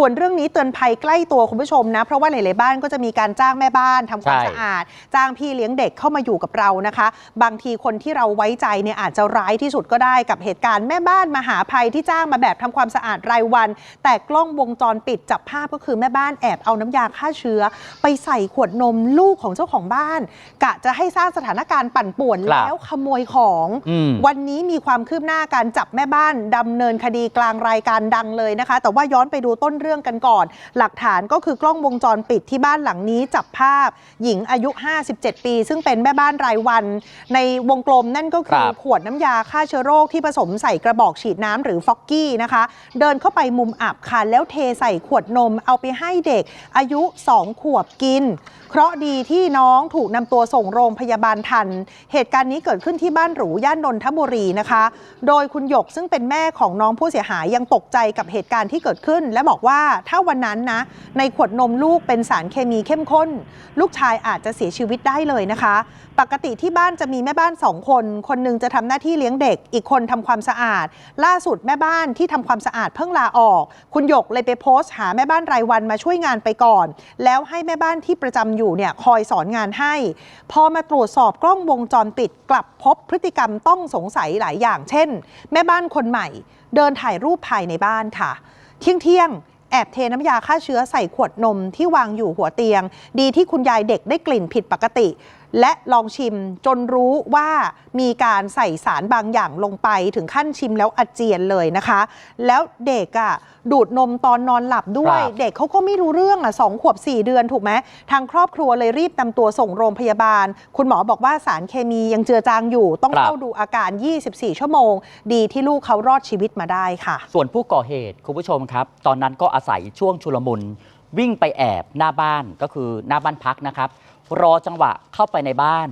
ส่วนเรื่องนี้เตือนภัยใกล้ตัวคุณผู้ชมนะ เพราะว่าหลายๆบ้านก็จะมีการจ้างแม่บ้านทำความใช่สะอาด จ้างพี่เลี้ยงเด็กเข้ามาอยู่กับเรานะคะ บางทีคนที่เราไว้ใจเนี่ยอาจจะร้ายที่สุดก็ได้กับเหตุการณ์แม่บ้านมหาภัยที่จ้างมาแบบทำความสะอาดรายวัน แต่กล้องวงจรปิดจับภาพก็คือแม่บ้านแอบเอาน้ำยาฆ่าเชื้อ ไปใส่ขวดนมลูกของเจ้าของบ้าน กะจะให้สร้างสถานการณ์ปั่นป่วนครับแล้วขโมยของอืมวันนี้มีความคืบหน้าการจับแม่บ้านดำเนินคดีกลางรายการดังเลยนะคะ แต่ว่าย้อนไปดูต้นเรื่องกันก่อน หลักฐานก็คือกล้องวงจรปิดที่บ้านหลังนี้จับภาพหญิงอายุ 57 ปี ซึ่งเป็นแม่บ้านรายวัน ในวงกลมนั่นก็คือครับขวดน้ำยาฆ่าเชื้อโรคที่ผสมใส่กระบอกฉีดน้ำหรือฟอกกี้นะคะ เดินเข้าไปมุมอับค่ะแล้วเทใส่ขวดนมเอาไปให้เด็กอายุ 2 ขวบกิน เคราะห์ดีที่น้องถูกนำตัวส่งโรงพยาบาลทัน เหตุการณ์นี้เกิดขึ้นที่บ้านหรูย่านนทบุรีนะคะ โดยคุณหยกซึ่งเป็นแม่ของน้องผู้เสียหายยังตกใจกับเหตุการณ์ที่เกิดขึ้น และบอกว่าถ้าวันนั้นนะในขวดนมลูกเป็นสารเคมีเข้มข้น ลูกชายอาจจะเสียชีวิตได้เลยนะคะ ปกติที่บ้านจะมีแม่บ้านสองคน คนหนึงจะทำหน้าที่เลี้ยงเด็ก อีกคนทำความสะอาด ล่าสุดแม่บ้านที่ทำความสะอาดเพิ่งลาออก คุณหยกเลยไปโพสต์หาแม่บ้านรายวันมาช่วยงานไปก่อน แล้วให้แม่บ้านที่ประจำอยู่เนี่ยคอยสอนงานให้ พอมาตรวจสอบกล้องวงจรปิดกลับพบพฤติกรรมต้องสงสัยหลายอย่าง เช่น แม่บ้านคนใหม่ เดินถ่ายรูปภายในบ้านค่ะ เที่ยงเที่ยง แอบเทน้ำยาฆ่าเชื้อใส่ขวดนมที่วางอยู่หัวเตียง ดีที่คุณยายเด็กได้กลิ่นผิดปกติ และลองชิมจนรู้ว่ามีการใส่สารบางอย่างลงไปถึงขั้นชิมแล้วอาเจียนเลยนะคะ แล้วเด็กอะ่ะดูดนมตอนนอนหลับด้วย ครับ เด็กเขาก็ไม่รู้เรื่องอะสองขวบ 4 เดือนถูกไหมทางครอบครัวเลยรีบนำตัวส่งโรงพยาบาล คุณหมอบอกว่าสารเคมียังเจือจางอยู่ ต้องครับเข้าดูอาการ 24 ชั่วโมง ดีที่ลูกเขารอดชีวิตมาได้ค่ะ ส่วนผู้ก่อเหตุคุณผู้ชมครับ ตอนนั้นก็อาศัยช่วงชุลมุนวิ่งไปแอบหน้าบ้านก็คือหน้าบ้านพักนะครับ รอจังหวะเข้าไปในบ้าน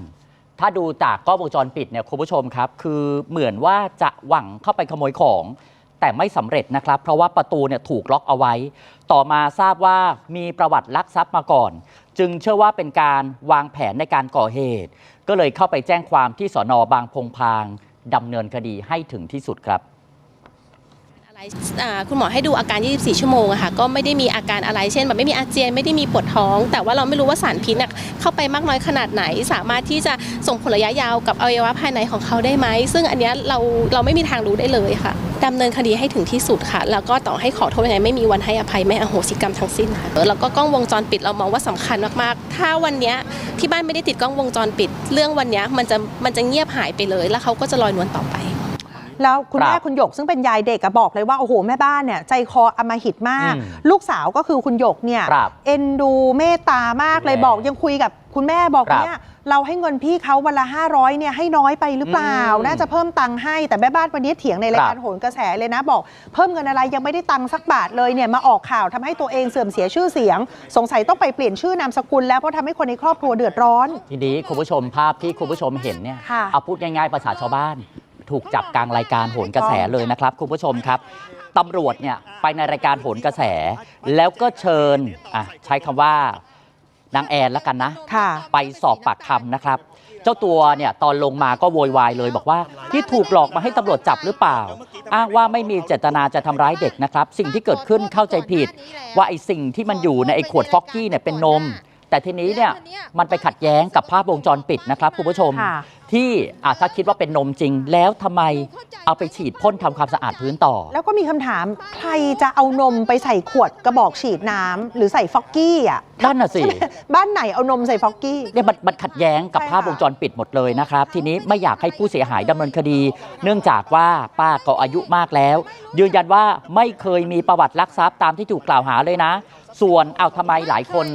ถ้าดูจากกล้องวงจรปิดเนี่ยคุณผู้ชมครับ คือเหมือนว่าจะหวังเข้าไปขโมยของ แต่ไม่สำเร็จนะครับ เพราะว่าประตูเนี่ยถูกล็อกเอาไว้ ต่อมาทราบว่ามีประวัติลักทรัพย์มาก่อน จึงเชื่อว่าเป็นการวางแผนในการก่อเหตุ ก็เลยเข้าไปแจ้งความที่สอนอบางพงพางดำเนินคดีให้ถึงที่สุดครับ อะไรคุณหมอให้ดูอาการ 24 ชั่วโมงอะค่ะก็ไม่ได้มีอาการอะไรเช่นแบบไม่มีอาเจียนไม่ได้มีปวดท้อง แต่ว่าเราไม่รู้ว่าสารพิษเข้าไปมากน้อยขนาดไหน สามารถที่จะส่งผลระยะยาวกับอวัยวะภายในของเขาได้ไหม ซึ่งอันเนี้ยเราเราไม่มีทางรู้ได้เลยค่ะดำเนินคดีให้ถึงที่สุดค่ะ แล้วก็ต่อให้ขอโทษยังไงไม่มีวันให้อภัยไม่อโหสิกรรมทั้งสิ้นค่ะแล้วก็กล้องวงจรปิดเรามองว่าสำคัญมากๆ ถ้าวันนี้ที่บ้านไม่ได้ติดกล้องวงจรปิด เรื่องวันนี้มันจะมันจะเงียบหายไปเลย แล้วเขาก็จะลอยนวลต่อไป แล้วคุณครับแม่คุณหยกซึ่งเป็นยายเด็กอะบอกเลยว่าโอ้โหแม่บ้านเนี่ยใจคออำมหิตมากอืมลูกสาวก็คือคุณหยกเนี่ยครับเอ็นดูเมตตามากเลยแม่บอกยังคุยกับคุณแม่บอกครับเนี่ยเราให้เงินพี่เขาวันละ 500เนี่ยให้น้อยไปหรือเปล่าอืมน่าจะเพิ่มตังค์ให้แต่แม่บ้านวันนี้เถียงในรายการครับโหนกระแสเลยนะ บอกเพิ่มเงินอะไรยังไม่ได้ตังค์สักบาทเลยเนี่ยมาออกข่าวทำให้ตัวเองเสื่อมเสียชื่อเสียง สงสัยต้องไปเปลี่ยนชื่อนามสกุลแล้วเพราะทำให้คนในครอบครัวเดือดร้อน ทีนี้คุณผู้ชมภาพที่คุณผู้ชมเห็นเนี่ยค่ะเอาพูดง่ายๆภาษาชาวบ้าน ถูกจับกลางรายการโหนกระแสเลยนะครับ คุณผู้ชมครับตำรวจเนี่ยไปในรายการโหนกระแส แล้วก็เชิญอะใช้คำว่านางแอนแล้วกันนะค่ะไปสอบปากคำนะครับ เจ้าตัวเนี่ยตอนลงมาก็โวยวายเลย บอกว่าที่ถูกหลอกมาให้ตำรวจจับหรือเปล่า อ้างว่าไม่มีเจตนาจะทำร้ายเด็กนะครับ สิ่งที่เกิดขึ้นเข้าใจผิด ว่าไอ้สิ่งที่มันอยู่ในไอ้ขวดฟอกกี้เนี่ยเป็นนม แต่ทีนี้เนี่ยมันไปขัดแย้งกับภาพวงจรปิดนะครับคุณผู้ชมค่ะที่อะถ้าคิดว่าเป็นนมจริง แล้วทำไมเอาไปฉีดพ่นทำความสะอาดพื้นต่อ แล้วก็มีคำถามใครจะเอานมไปใส่ขวดกระบอกฉีดน้ำหรือใส่ฟอกกี้อะนั่นน่ะสิบ้านไหนเอานมใส่ฟอกกี้เนี่ยมันมันขัดแย้งกับใช่ค่ะภาพวงจรปิดหมดเลยนะครับ ทีนี้ไม่อยากให้ผู้เสียหายดำเนินคดี เนื่องจากว่าป้าก็อายุมากแล้ว ยืนยันว่าไม่เคยมีประวัติลักทรัพย์ตามที่ถูกกล่าวหาเลยนะ ส่วนเอาทำไมหลายคน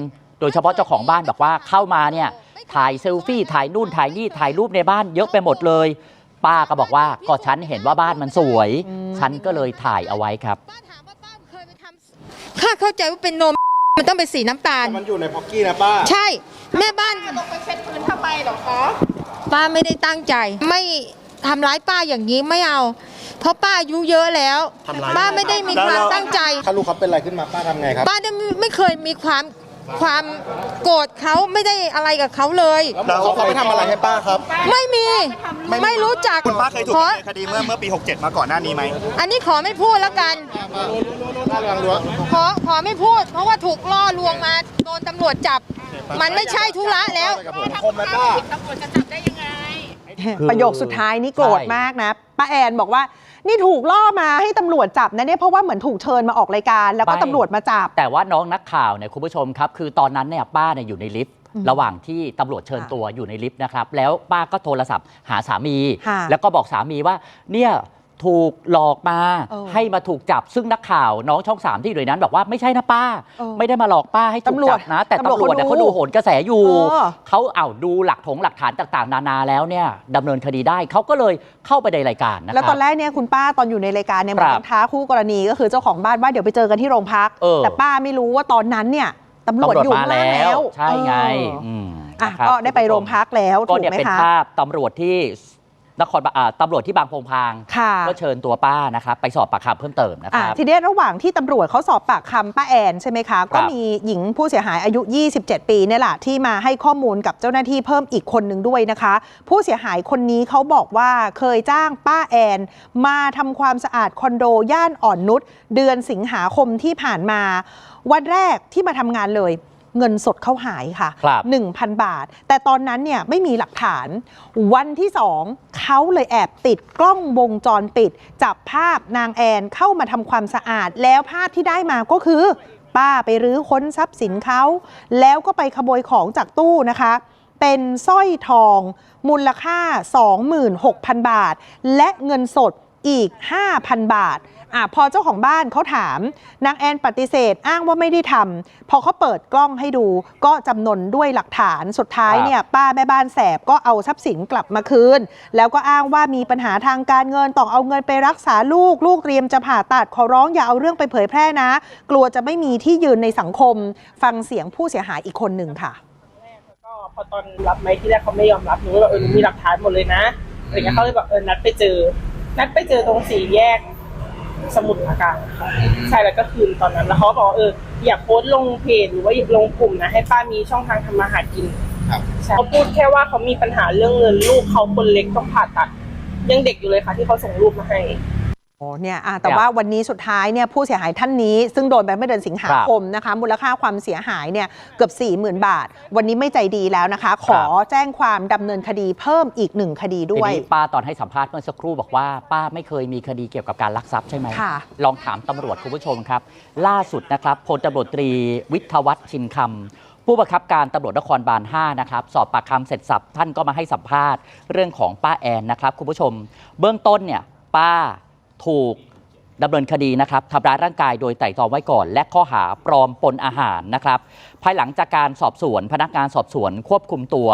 โดยเฉพาะเจ้าของบ้านบอกว่าเข้ามาเนี่ยถ่ายเซลฟี่ถ่ายนู่นถ่ายนี่ถ่ายรูปในบ้านเยอะไปหมดเลย ป้าก็บอกว่าก็ฉันเห็นว่าบ้านมันสวยอืมฉันก็เลยถ่ายเอาไว้ครับ ข้าเข้าใจว่าเป็นนม มันต้องเป็นสีน้ำตาลแต่มันอยู่ในพ็อกกี้นะป้า ใช่ แม่บ้านลงไปเช็ดพื้นทำไมหรอคะป้าไม่ได้ตั้งใจ ไม่ทำร้ายป้าอย่างนี้ไม่เอา เพราะป้าอายุเยอะแล้วทำร้ายป้าไม่ได้มีความตั้งใจ ถ้าลูกเขาเป็นอะไรขึ้นมาป้าทำไงครับ ป้าได้ไม่ไม่เคยมีความ ความโกรธเขาไม่ได้อะไรกับเขาเลย แล้วเขาไปทำอะไรให้ป้าครับ ไม่มีไม่รู้จักคุณป้าเคยถูกขอดำเนินคดีเมื่อเมื่อปี 67 มาก่อนหน้านี้ไหมอันนี้ขอไม่พูดแล้วกัน ขอขอไม่พูด เพราะว่าถูกล่อลวงมาโดนตำรวจจับ มันไม่ใช่ธุระแล้ว คมนะป้าคือประโยคสุดท้ายนี่โกรธใช่มากนะ ป้าแอนบอกว่า นี่ถูกล่อมาให้ตำรวจจับนะเนี่ยเพราะว่าเหมือนถูกเชิญมาออกรายการ แล้วก็ไม่ตำรวจมาจับ แต่ว่าน้องนักข่าวเนี่ยคุณผู้ชมครับ คือตอนนั้นเนี่ยป้าเนี่ยอยู่ในลิฟต์อืมระหว่างที่ตำรวจเชิญค่ะตัวอยู่ในลิฟต์นะครับ แล้วป้าก็โทรศัพท์หาสามีค่ะแล้วก็บอกสามีว่าเนี่ย ถูกหลอกมาเออให้มาถูกจับซึ่งนักข่าวน้องช่องสามที่อยู่ในนั้นบอกว่าไม่ใช่นะป้า เออไม่ได้มาหลอกป้าให้ถูกตำรวจัจบนะ แต่ตำรวจตำรวจเนี่ยเขาเขาดู ดูโหนกระแสอยู่เออ เขาเอาดูหลักถงหลักฐานต่าง ๆ นานาแล้วเนี่ยดำเนินคดีได้เขาก็เลยเข้าไปในรายการนะครับแล้วตอนแรกเนี่ยคุณป้าตอนอยู่ในรายการเนี่ยเหมือนครับกับท้าคู่กรณีก็คือเจ้าของบ้านว่าเดี๋ยวไปเจอกันที่โรงพัก เออ แต่ป้าไม่รู้ว่าตอนนั้นเนี่ยตำรวจตำรวจอยู่มาข้างล่างแล้แล้ววใช่ไงเอออืมอะนะครับก็ได้ไปโรงพักแล้วก็ถูกเนี่ยไหมเป็นคะ ภาพตำรวจที่ นครบอ่าตำรวจที่บางโพงพางค่ะ ก็เชิญตัวป้านะครับไปสอบปากคำเพิ่มเติมนะคอะรับ ทีนี้ระหว่างที่ตำรวจเขาสอบปากคำป้าแอนใช่ไหมคะ ก็มีหญิงผู้เสียหายอายุ 27 ปีเนี่ยแหละที่มาให้ข้อมูลกับเจ้าหน้าที่เพิ่มอีกคนหนึ่งด้วยนะคะ ผู้เสียหายคนนี้เขาบอกว่าเคยจ้างป้าแอน มาทำความสะอาดคอนโดย่านอ่อนนุชเดือนสิงหาคมที่ผ่านมา วันแรกที่มาทำงานเลย เงินสดเขาหายค่ะ ครับ1,000 บาท แต่ตอนนั้นเนี่ยไม่มีหลักฐาน วันที่สองเขาเลยแอบติดกล้องวงจรปิด จับภาพนางแอนเข้ามาทำความสะอาด แล้วภาพที่ได้มาก็คือ ป้าไปรื้อค้นทรัพย์สินเขา แล้วก็ไปขโมยของจากตู้นะคะ เป็นสร้อยทอง มูลค่า 26,000 บาท และเงินสดอีก 5,000 บาท อะพอเจ้าของบ้านเขาถาม นางแอนปฏิเสธอ้างว่าไม่ได้ทำพอเขาเปิดกล้องให้ดู ก็จำนนด้วยหลักฐานสุดท้ายครับเนี่ยป้าแม่บ้านแสบก็เอาทรัพย์สินกลับมาคืน แล้วก็อ้างว่ามีปัญหาทางการเงินต้องเอาเงินไปรักษาลูกลูกเตรียมจะผ่าตัดขอร้องอย่าเอาเรื่องไปเผยแพร่นะ กลัวจะไม่มีที่ยืนในสังคม ฟังเสียงผู้เสียหายอีกคนหนึ่งค่ะก็พอตอนรับไหมที่แรกเขาไม่ยอมรับหนูก็แบบเออหนูมีหลักฐานหมดเลยนะอะไรเงี้ยเขาเลยแบบเออนัดไปเจอ นัดไปเจอตรงสี่แยก สมุทรปราการค่ะใช่แล้วก็คืนตอนนั้น แล้วเขาก็บอกว่าเอออยากโพสต์ลงเพจหรือว่าลงกลุ่มนะให้ป้ามีช่องทางทำมาหากินครับใช่เขาพูดแค่ว่าเขามีปัญหาเรื่องเงินลูกเขาคนเล็กต้องผ่าตัด ยังเด็กอยู่เลยค่ะที่เขาส่งรูปมาให้โอ้ เนี่ยอะแต่ครับว่าวันนี้สุดท้ายเนี่ยผู้เสียหายท่านนี้ ซึ่งโดนไปเมื่อเดือนสิงหาคมนะคะ มูลค่าความเสียหายเนี่ยเกือบ 40,000 บาท วันนี้ไม่ใจดีแล้วนะคะ ขอแจ้งความดำเนินคดีเพิ่มอีกหนึ่งคดีทีด้วยนี้ป้าตอนให้สัมภาษณ์เมื่อสักครู่บอกว่า ป้าไม่เคยมีคดีเกี่ยวกับการลักทรัพย์ใช่ไหมค่ะลองถามตำรวจคุณผู้ชมครับ ล่าสุดนะครับพลตำรวจตรีวิทยวัฒน์ชินคำผู้บังคับการตำรวจนครบาล 5 นะครับ สอบปากคำเสร็จสับท่านก็มาให้สัมภาษณ์เรื่องของป้าแอนนะครับคุณผู้ชม เบื้องต้นเนี่ยป้า ถูกดำเนินคดีนะครับทำร้ายร่างกายโดยไตร่ตรองไว้ก่อน และข้อหาปลอมปนอาหารนะครับ ภายหลังจากการสอบสวน พนักงานสอบสวนควบคุมตัว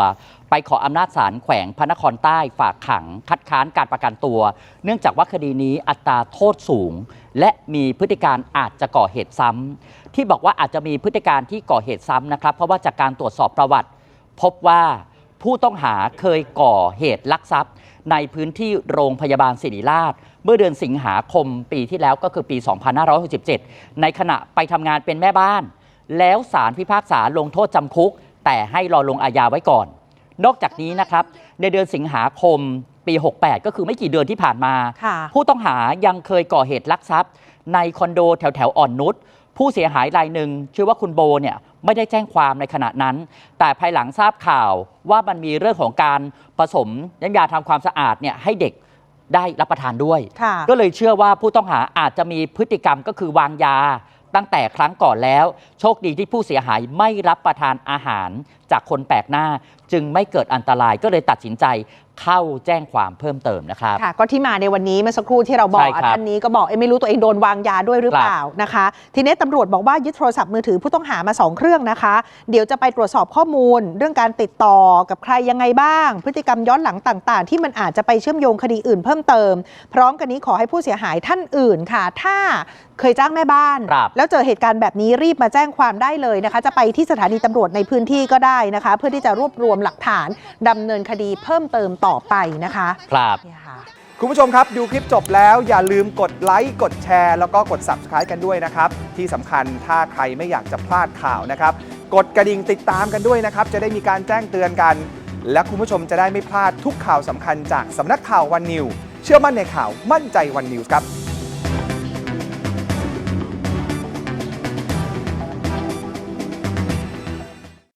ไปขออำนาจศาลแขวงพระนครใต้ฝากขัง คัดค้านการประกันตัว เนื่องจากว่าคดีนี้อัตราโทษสูง และมีพฤติการอาจจะก่อเหตุซ้ำที่บอกว่าอาจจะมีพฤติการที่ก่อเหตุซ้ำนะครับ เพราะว่าจากการตรวจสอบประวัติ พบว่าผู้ต้องหาเคยก่อเหตุลักทรัพย์ ในพื้นที่โรงพยาบาลศิริราช เมื่อเดือนสิงหาคมปีที่แล้วก็คือปี 2567 ในขณะไปทำงานเป็นแม่บ้าน แล้วศาลพิพากษาลงโทษจำคุก แต่ให้รอลงอาญาไว้ก่อน นอกจากนี้นะครับ ในเดือนสิงหาคมปี 68 ก็คือไม่กี่เดือนที่ผ่านมาค่ะผู้ต้องหายังเคยก่อเหตุลักทรัพย์ ในคอนโดแถวแถวๆอ่อนนุช ผู้เสียหายรายหนึ่งชื่อว่าคุณโบเนี่ยไม่ได้แจ้งความในขณะนั้น แต่ภายหลังทราบข่าวว่ามันมีเรื่องของการผสมน้ำยาทำความสะอาดเนี่ยให้เด็กได้รับประทานด้วยค่ะก็เลยเชื่อว่าผู้ต้องหาอาจจะมีพฤติกรรมก็คือวางยาตั้งแต่ครั้งก่อนแล้ว โชคดีที่ผู้เสียหายไม่รับประทานอาหารจากคนแปลกหน้า จึงไม่เกิดอันตรายก็เลยตัดสินใจเข้าแจ้งความเพิ่มเติมนะครับ ค่ะก็ที่มาในวันนี้เมื่อสักครู่ที่เราบอใช่กครับอะท่านนี้ก็บอกเอ้ยไม่รู้ตัวเองโดนวางยาด้วยหรือเปล่านะคะ ทีนี้ตำรวจบอกว่ายึดโทรศัพท์มือถือผู้ต้องหามา 2 เครื่องนะคะ เดี๋ยวจะไปตรวจสอบข้อมูล เรื่องการติดต่อกับใครยังไงบ้าง พฤติกรรมย้อนหลังต่าง ๆ ที่มันอาจจะไปเชื่อมโยงคดีอื่นเพิ่มเติม พร้อมกันนี้ขอให้ผู้เสียหายท่านอื่นค่ะ ถ้าเคยจ้างแม่บ้าน ครับ แล้วเจอเหตุการณ์แบบนี้รีบมาแจ้งความได้เลยนะคะ จะไปที่สถานีตำรวจในพื้นที่ก็ได้นะคะ เพื่อที่จะรวบรวมหลักฐานดำเนินคดีเพิ่มเติมต่อไปนะคะครับเนี่ยค่ะ คุณผู้ชมครับ ดูคลิปจบแล้วอย่าลืมกดไลค์กดแชร์ แล้วก็กด Subscribe กันด้วยนะครับ ที่สำคัญถ้าใครไม่อยากจะพลาดข่าวนะครับ กดกระดิ่งติดตามกันด้วยนะครับ จะได้มีการแจ้งเตือนกัน และคุณผู้ชมจะได้ไม่พลาดทุกข่าวสำคัญจากสำนักข่าววันนิว เชื่อมั่นในข่าวมั่นใจวันนิวส์ครับ